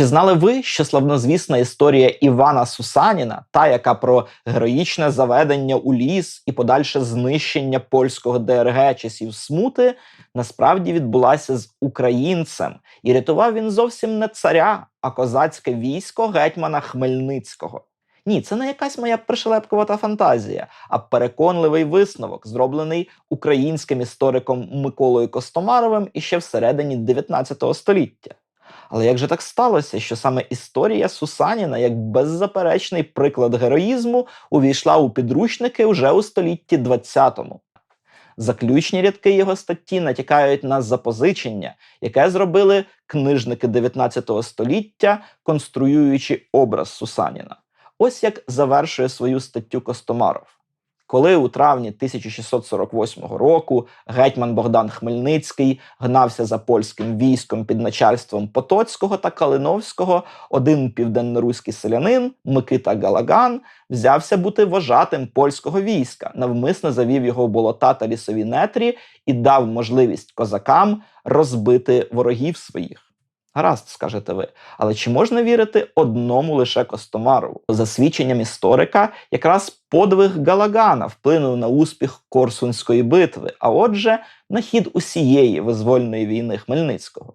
Чи знали ви, що славнозвісна історія Івана Сусаніна, та яка про героїчне заведення у ліс і подальше знищення польського ДРГ часів смути, насправді відбулася з українцем, і рятував він зовсім не царя, а козацьке військо гетьмана Хмельницького. Ні, це не якась моя пришелепкувата фантазія, а переконливий висновок, зроблений українським істориком Миколою Костомаровим іще всередині 19 століття. Але як же так сталося, що саме історія Сусаніна, як беззаперечний приклад героїзму, увійшла у підручники вже у столітті 20-му? Заключні рядки його статті натякають на запозичення, яке зробили книжники 19 століття, конструюючи образ Сусаніна. Ось як завершує свою статтю Костомаров. Коли у травні 1648 року гетьман Богдан Хмельницький гнався за польським військом під начальством Потоцького та Калиновського, один південноруський селянин Микита Галаган взявся бути вожатим польського війська, навмисно завів його в болота та лісові нетрі і дав можливість козакам розбити ворогів своїх. Гаразд, скажете ви, але чи можна вірити одному лише Костомарову? За свідченням історика, якраз подвиг Галагана вплинув на успіх Корсунської битви, а отже, на хід усієї визвольної війни Хмельницького.